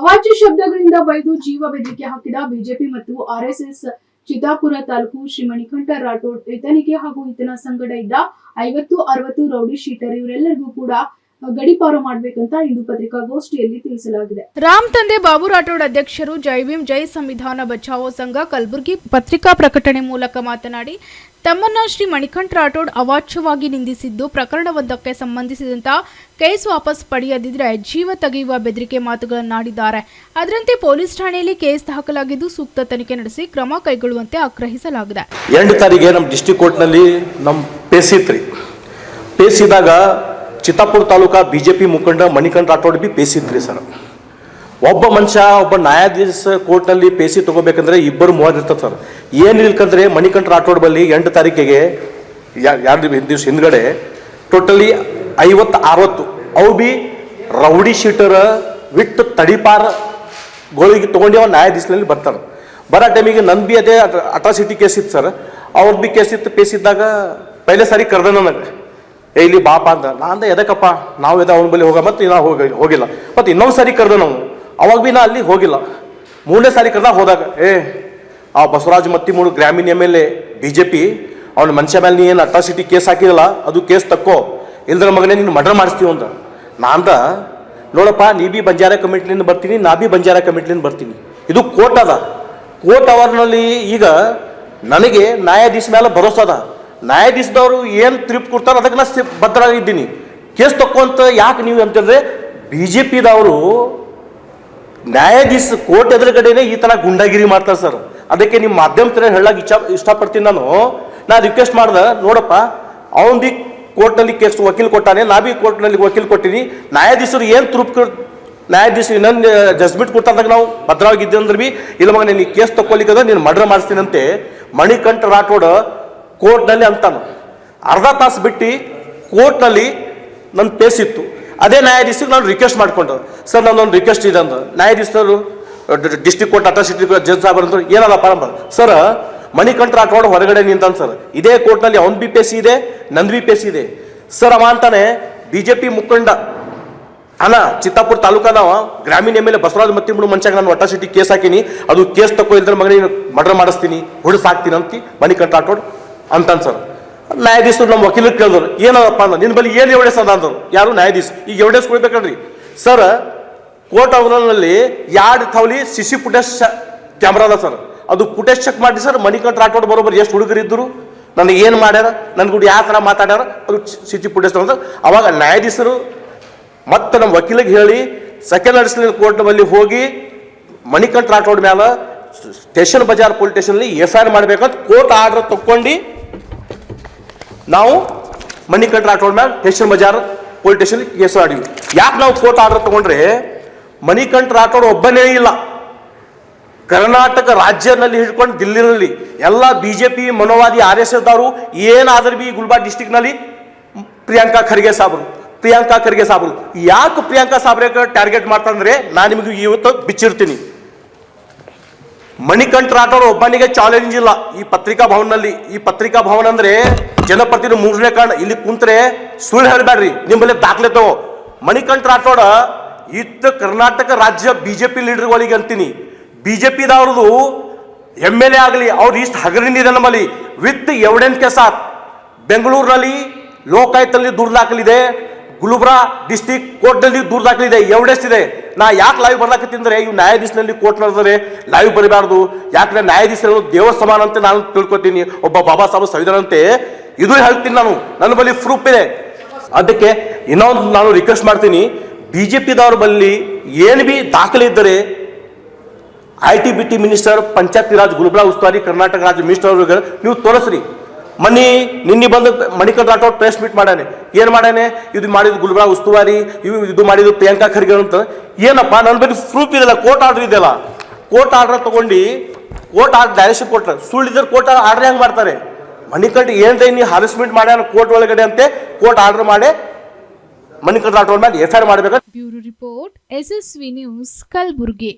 ಅವಾಚ್ಯ ಶಬ್ದಗಳಿಂದ ಬೈದು ಜೀವ ಬೆದರಿಕೆ ಹಾಕಿದ ಬಿಜೆಪಿ ಮತ್ತು ಆರ್ಎಸ್ಎಸ್ ಚಿತ್ತಾಪುರ ತಾಲೂಕು ಶ್ರೀ ಮಣಿಕಂಠ ರಾಠೋಡ್, ಈತನಿಗೆ ಹಾಗೂ ಈತನ ಸಂಗಡ ಇದ್ದ ಐವತ್ತು, ಅರವತ್ತು ರೌಡಿ ಶೀಟರ್ ಇವರೆಲ್ಲರಿಗೂ ಕೂಡ ಗಡಿಪಾರು ಮಾಡಬೇಕಂತ ಇಂದು ಪತ್ರಿಕಾಗೋಷ್ಠಿಯಲ್ಲಿ ತಿಳಿಸಲಾಗಿದೆ. ರಾಮ್ ತಂದೆ ಬಾಬು ರಾಠೋಡ್ ಅಧ್ಯಕ್ಷರು ಜೈ ಭೀಮ್ ಜೈ ಸಂವಿಧಾನ ಬಚಾವೋ ಸಂಘ ಕಲಬುರಗಿ ಪತ್ರಿಕಾ ಪ್ರಕಟಣೆ ಮೂಲಕ ಮಾತನಾಡಿ ತಮ್ಮನ್ನ ಶ್ರೀ ಮಣಿಕಂಠ ರಾಠೋಡ್ ಅವಾಚ್ಯವಾಗಿ ನಿಂದಿಸಿದ್ದು ಪ್ರಕರಣವೊಂದಕ್ಕೆ ಸಂಬಂಧಿಸಿದಂತ ಕೇಸ್ ವಾಪಸ್ ಪಡೆಯದಿದ್ರೆ ಜೀವ ತೆಗೆಯುವ ಬೆದರಿಕೆ ಮಾತುಗಳನ್ನಾಡಿದ್ದಾರೆ. ಅದರಂತೆ ಪೊಲೀಸ್ ಠಾಣೆಯಲ್ಲಿ ಕೇಸ್ ದಾಖಲಾಗಿದ್ದು ಸೂಕ್ತ ತನಿಖೆ ನಡೆಸಿ ಕ್ರಮ ಕೈಗೊಳ್ಳುವಂತೆ ಆಗ್ರಹಿಸಲಾಗಿದೆ. ಎಂಟು ತಾರೀಕಿಗೆ ನಮ್ಮ ಡಿಸ್ಟಿಕ್ ಕೋರ್ಟ್ನಲ್ಲಿ ನಮ್ಮ ಪೇಸಿತ್ರಿ. ಪೇಸಿದಾಗ Chittapur taluka B J P ಮುಖಂಡ ಮಣಿಕಂಠ ರಾಠೋಡ್ ಬಿ ಪೇಸಿದ್ರಿ ಸರ್. ಒಬ್ಬ ಮನುಷ್ಯ, ಒಬ್ಬ ನ್ಯಾಯಾಧೀಶ ಕೋರ್ಟ್ನಲ್ಲಿ ಪೇಸಿ ತಗೋಬೇಕಂದ್ರೆ ಇಬ್ಬರು ಮೂವರು ಇರ್ತದೆ ಸರ್. ಏನು ಇಲ್ಕಂದ್ರೆ ಮಣಿಕಂಠ ರಾಠೋಡ್ ಬಲ್ಲಿ ಎಂಟು ತಾರೀಕಿಗೆ ಎರಡು ದಿವಸ ಹಿಂದ್ಗಡೆ ಟೋಟಲಿ ಐವತ್ತು ಅರವತ್ತು. ಅವು ಬಿ ರೌಡಿ ಶೀಟರ್ ವಿಟ್ ತಡಿಪಾರ ಗೋಳಿಗೆ ತೊಗೊಂಡು ಅವ್ರು ನ್ಯಾಯಾಧೀಶನಲ್ಲಿ ಬರ್ತಾರೆ. ಬರೋ ಟೈಮಿಗೆ ನನ್ನ ಬಿ ಅದೇ ಅಟ್ರಾಸಿಟಿ ಕೇಸ್ ಇತ್ತು ಸರ್. ಅವ್ರದ್ದು ಬಿ ಕೇಸ್ ಇತ್ತು ಪೇಸಿದ್ದಾಗ ಪೈಲೆ ಸಾರಿ ಕರೆದ ನನಗೆ. ಏ, ಇಲ್ಲಿ ಬಾಪ ಅಂತ. ನಾ ಅಂದೆ ಎದಕ್ಕಪ್ಪ ನಾವು ಎದ ಅವನ ಬಳಿ ಹೋಗ ಮತ್ತೆ ನಾ ಹೋಗಿ ಹೋಗಿಲ್ಲ. ಮತ್ತೆ ಇನ್ನೊಂದು ಸಾರಿ ಕರೆದ ನಾವು. ಅವಾಗ ಭೀ ನಾ ಅಲ್ಲಿ ಹೋಗಿಲ್ಲ. ಮೂರನೇ ಸಾರಿ ಕರೆದ ಹೋದಾಗ, ಏ, ಆ ಬಸವರಾಜ್ ಮತ್ತಿಮೂಡು ಗ್ರಾಮೀಣ M L A B J P ಅವ್ನ ಮನುಷ್ಯ ಮೇಲೆ ನೀ ಏನು ಅಟ್ರಾಸಿಟಿ ಕೇಸ್ ಹಾಕಿರಲ್ಲ, ಅದು ಕೇಸ್ ತಕ್ಕೋ. ಇಲ್ದ್ರ ಮಗನೇ ನೀನು ಮರ್ಡರ್ ಮಾಡಿಸ್ತೀವಿ ಅಂತ. ನಾ ಅಂದ, ನೋಡಪ್ಪ, ನೀ ಬಿ ಬಂಜಾರ ಕಮಿಟಿಲಿಂದ ಬರ್ತೀನಿ, ನಾ ಬಿ ಬಂಜಾರ ಕಮಿಟಿಲಿಂದ ಬರ್ತೀನಿ. ಇದು ಕೋರ್ಟ್ ಅದ. ಕೋರ್ಟ್ ಅವರ್ನಲ್ಲಿ ಈಗ ನನಗೆ ನ್ಯಾಯಾಧೀಶ ಮೇಲೆ ಭರೋಸಾ ಅದ. ನ್ಯಾಯಾಧೀಶದವರು ಏನು ತೀರ್ಪು ಕೊಡ್ತಾರೋ ಅದಕ್ಕೆ ನಾನು ಬದ್ಧರಾಗಿದ್ದೀನಿ. ಕೇಸ್ ತಕ್ಕೊಂತ ಯಾಕೆ ನೀವು ಅಂತಂದ್ರೆ ಬಿ ಜೆ ಪಿದವರು ನ್ಯಾಯಾಧೀಶ ಕೋರ್ಟ್ ಎದುರುಗಡೆನೆ ಈ ತರ ಗುಂಡಾಗಿರಿ ಮಾಡ್ತಾರೆ ಸರ್. ಅದಕ್ಕೆ ನಿಮ್ಮ ಮಾಧ್ಯಮ ತರ ಹೇಳಕ್ ಇಚ್ಛಾ ಇಷ್ಟಪಡ್ತೀನಿ ನಾನು. ನಾ ರಿಕ್ವೆಸ್ಟ್ ಮಾಡ್ದೆ, ನೋಡಪ್ಪ ಕೋರ್ಟ್ ಕೋರ್ಟ್ನಲ್ಲಿ ಕೇಸ್ ವಕೀಲ್ ಕೊಟ್ಟಾನೆ ನಾ ಬಿ ಕೋರ್ಟ್ನಲ್ಲಿ ವಕೀಲ್ ಕೊಟ್ಟಿನಿ. ನ್ಯಾಯಾಧೀಶರು ಏನು ತೃಪ್ ನ್ಯಾಯಾಧೀಶರು ಇನ್ನೊಂದು ಜಜ್ಮೆಂಟ್ ಕೊಟ್ಟಾದಾಗ ನಾವು ಭದ್ರವಾಗಿದ್ದೆ ಅಂದ್ರೆ ಬಿ. ಇಲ್ಲ ಮಗ ನೀನು ಕೇಸ್ ತಕ್ಕೊಲಿಕ್ಕದ ನೀನು ಮರ್ಡರ್ ಮಾಡಿಸ್ತೀನಂತೆ. ಮಣಿಕಂಠ ರಾಠೋಡ್ ಕೋರ್ಟ್ನಲ್ಲಿ ಅಂತಾನು. ಅರ್ಧ ತಾಸು ಬಿಟ್ಟು ಕೋರ್ಟ್ನಲ್ಲಿ ನನ್ನ ಪೇಸ್ ಇತ್ತು. ಅದೇ ನ್ಯಾಯಾಧೀಶರಿಗೆ ನಾನು ರಿಕ್ವೆಸ್ಟ್ ಮಾಡ್ಕೊಂಡು ಸರ್, ನನ್ನೊಂದು ರಿಕ್ವೆಸ್ಟ್ ಇದೆ ಅಂದರು. ನ್ಯಾಯಾಧೀಶರು ಡಿಸ್ಟಿಕ್ ಕೋರ್ಟ್ ಅಟ್ರಾಸಿಟಿ ಜಡ್ಜ್ ಸಾಬ್ ಅಂದರು ಏನಲ್ಲಪ್ಪ ಅಂದ ಸರ್ ಮಣಿಕಂಠ ರಾಠೋಡ್ ಹೊರಗಡೆ ನಿಂತಾನ ಸರ್. ಇದೇ ಕೋರ್ಟ್ನಲ್ಲಿ ಅವನ್ ಬಿ ಪೇಸಿ ಇದೆ ನನ್ ಬಿ ಪೇಸಿ ಇದೆ. ಸರ್, ಅವ ಅಂತಾನೆ ಬಿ ಜೆ ಪಿ ಮುಖಂಡ, ಅಣ್ಣ, ಚಿತ್ತಾಪುರ ತಾಲೂಕನವ ಗ್ರಾಮೀಣ M L A Basavaraj Mattimudu ಮನುಷ್ಯಾಗ ನಾನು ಅಟ್ರಾಸಿಟಿ ಕೇಸ್ ಹಾಕಿನಿ. ಅದು ಕೇಸ್ ತಕೊಂಡ್ರೆ ಇಲ್ದ್ರ ಮಗನಿಗೆ ಮರ್ಡರ್ ಮಾಡಿಸ್ತೀನಿ, ಹುಡುಸಾಕ್ತೀನಿ ಅಂತಿ ಮಣಿಕಂಠ ರಾಠೋಡ್ ಅಂತಾನೆ ಸರ್ ನ್ಯಾಯಾಧೀಶರು ನಮ್ಮ ವಕೀಲರು ಕೇಳಿದ್ರು, ಏನದಪ್ಪ ಅಂದ್ರೆ ನಿನ್ನ ಬಳಿ ಏನು ಎವಿಡೆನ್ಸ್ ಅದ ಅಂದರು. ಯಾರು ನ್ಯಾಯಾಧೀಶ ಈಗ ಎವಿಡೆನ್ಸ್ ಕೊಡ್ಬೇಕಲ್ರಿ. ಸರ್ ಕೋರ್ಟ್ ಅವರಲ್ಲಿ ಎರಡು ಥವಲಿ ಸಿ ಸಿ ಕ್ಯಾಮ್ರಾ ಅದ ಸರ್. ಅದು ಪುಟೇಶ್ ಚೆಕ್ ಮಾಡಿ ಸರ್ ಮಣಿಕಂಠ ರಾಠೋಡ್ ಬರೋಬರ್ ಎಷ್ಟು ಹುಡುಗರು ಇದ್ದರು. ನನಗೆ ಏನು ಮಾಡ್ಯಾರ? ನನ್ನ ಗುಡಿ ಯಾವ ಥರ ಮಾತಾಡ್ಯಾರ? ಅದು ಸಿ ಸಿ ಫುಟೇಜ್ ಅಂದ್ರೆ ಅವಾಗ ನ್ಯಾಯಾಧೀಶರು ಮತ್ತೆ ನಮ್ಮ ವಕೀಲಿಗೆ ಹೇಳಿ ಸೆಕೆಂಡ್ ಅಡಿಷನಲ್ ಕೋರ್ಟ್ ಹೋಗಿ ಮಣಿಕಂಠ ರಾಠೋಡ್ ಮ್ಯಾಲ ಸ್ಟೇಷನ್ ಬಜಾರ್ ಪೊಲೀಸ್ ಸ್ಟೇಷನಲ್ಲಿ ಎಫ್ ಐ ಆರ್ ಮಾಡ್ಬೇಕಂತ ಕೋರ್ಟ್ ಆರ್ಡರ್ ತಕ್ಕೊಂಡು ನಾವು ಮಣಿಕಂಠ ರಾಠೋಡ್ ಮ್ಯಾಲ station Bazar police station case ಆಡಿವಿ ಯಾಕೆ ನಾವು ಕೋರ್ಟ್ ಆರ್ಡರ್ ತಗೊಂಡ್ರೆ ಮಣಿಕಂಠ ರಾಠೋಡ್ ಒಬ್ಬನೇ ಇಲ್ಲ. ಕರ್ನಾಟಕ ರಾಜ್ಯದಲ್ಲಿ ಹಿಡ್ಕೊಂಡು ದಿಲ್ಲಿನಲ್ಲಿ ಎಲ್ಲ ಬಿ ಜೆ ಪಿ ಮನೋವಾದಿ ಆರ್ ಎಸ್ ಎಸ್ದವರು ಏನಾದ್ರೂ ಬಿ ಗುಲ್ಬರ್ಗ ಡಿಸ್ಟಿಕ್ನಲ್ಲಿ ಪ್ರಿಯಾಂಕಾ ಖರ್ಗೆ ಸಾಬ್ರು. ಪ್ರಿಯಾಂಕಾ ಖರ್ಗೆ ಸಾಬ್ರು. ಯಾಕೆ ಪ್ರಿಯಾಂಕಾ ಸಾಬ್ರೆ ಟಾರ್ಗೆಟ್ ಮಾಡ್ತಂದ್ರೆ ನಾನು ನಿಮಗೆ ಇವತ್ತು ಬಿಚ್ಚಿರ್ತೀನಿ ಮಣಿಕಂಠ ರಾಠೋಡ್ ಒಬ್ಬನಿಗೆ ಚಾಲೆಂಜ್ ಇಲ್ಲ. ಈ ಪತ್ರಿಕಾ ಭವನದಲ್ಲಿ ಈ ಪತ್ರಿಕಾ ಭವನ ಅಂದ್ರೆ ಜನಪ್ರತಿನಿಧಿ ಮೂರನೇ ಕಾರಣ. ಇಲ್ಲಿ ಕುಂತ್ರೆ ಸುಳ್ಳು ಹೇಳ್ಬೇಡ್ರಿ, ನಿಮ್ಮಲ್ಲಿ ದಾಖಲೆ ತಗೋ. ಮಣಿಕಂಠ ರಾಠೋಡ, ಇತ್ತ ಕರ್ನಾಟಕ ರಾಜ್ಯ ಬಿಜೆಪಿ ಲೀಡರ್ಗಳಿಗೆ ಅಂತೀನಿ. ಬಿಜೆಪಿದವ್ರದು ಎಂ ಎಲ್ ಎ ಆಗಲಿ, ಅವ್ರು ಇಷ್ಟು ಹಗರಿನಿದೆ ನಮ್ಮಲ್ಲಿ. ವಿತ್ ಎವಿಡೆನ್ಸ್ ಕೆ ಸಾಥ್ ಬೆಂಗಳೂರಿನಲ್ಲಿ ಲೋಕಾಯುಕ್ತಲ್ಲಿ ದೂರ ದಾಖಲಿದೆ ಗುಲ್ಬ್ರಾ ಡಿಸ್ಟಿಕ್ ಕೋರ್ಟ್ನಲ್ಲಿ ದೂರ ದಾಖಲಿದೆ ಎವಿಡೆನ್ಸ್ ಇದೆ. ನಾ ಯಾಕೆ ಲೈವ್ ಬರ್ಲಾಕತ್ತಿಂದ್ರೆ ಇವು ನ್ಯಾಯಾಧೀಶನಲ್ಲಿ ಕೋರ್ಟ್ ನಡೆದರೆ ಲೈವ್ ಬರಬಾರ್ದು. ಯಾಕಂದ್ರೆ ನ್ಯಾಯಾಧೀಶರು ದೇವ ಸಮಾನ ಅಂತ ನಾನು ತಿಳ್ಕೊತೀನಿ. ಒಬ್ಬ ಬಾಬಾ ಸಾಹೇಬ್ ಸಂವಿಧಾನಂತೆ ಇದು ಹೇಳ್ತೀನಿ ನಾನು. ನನ್ನ ಬಳಿ ಪ್ರೂಫ್ ಇದೆ. ಅದಕ್ಕೆ ಇನ್ನೊಂದು ನಾನು ರಿಕ್ವೆಸ್ಟ್ ಮಾಡ್ತೀನಿ. ಬಿ ಜೆ ಪಿದವ್ರ ಬಳಿ ಏನು ಬಿ ದಾಖಲೆ ಇದ್ದರೆ I T B T minister Panchayati Raj Gulbarga ಉಸ್ತುವಾರಿ ಕರ್ನಾಟಕ ರಾಜ್ಯ ಮಿನಿಸ್ಟರ್ ನೀವು ತೋರಿಸ್ರಿ. ಮನಿ ನಿನ್ನೆ ಬಂದು ಮಣಿಕರ್ ರಾಠೋಡ್ ಪ್ರೆಸ್ ಮೀಟ್ ಮಾಡ್ಯಾನೆ. ಏನು ಮಾಡ್ಯಾನೆ? ಇದು ಮಾಡಿದ ಗುಲ್ಬರ್ಗ ಉಸ್ತುವಾರಿ, ಇವು ಇದು ಮಾಡಿದ ಪ್ರಿಯಾಂಕಾ ಖರ್ಗೆ ಅಂತ. ಏನಪ್ಪ? ನನ್ನ ಬಳಿ ಪ್ರೂಫ್ ಇದೆಯಲ್ಲ ಕೋರ್ಟ್ ಆರ್ಡರ್ ಇದೆಯಲ್ಲ. ಕೋರ್ಟ್ ಆರ್ಡರ್ ತಗೊಂಡು ಕೋರ್ಟ್ ಆರ್ಡರ್ ಡೈರೆಕ್ಷನ್ ಕೊಟ್ರೆ. ಸುಳ್ಳಿದ್ರೆ ಕೋರ್ಟ್ ಆರ್ಡರ್ ಹೆಂಗೆ ಮಾಡ್ತಾರೆ? ಮಣಿಕಂಠ ಏನ್ರಿ ನೀವು ಹಾರಸ್ಮೆಂಟ್ ಮಾಡ್ಯಾನ ಕೋರ್ಟ್ ಒಳಗಡೆ ಅಂತೆ ಕೋರ್ಟ್ ಆರ್ಡರ್ ಮಾಡಿ, ಮಣಿಕಂಠ ರಾಠೋಡ್ ಮೇಲೆ ಎಫ್ ಐ ಆರ್ ಮಾಡಬೇಕು bureau report SSV news Kalaburagi.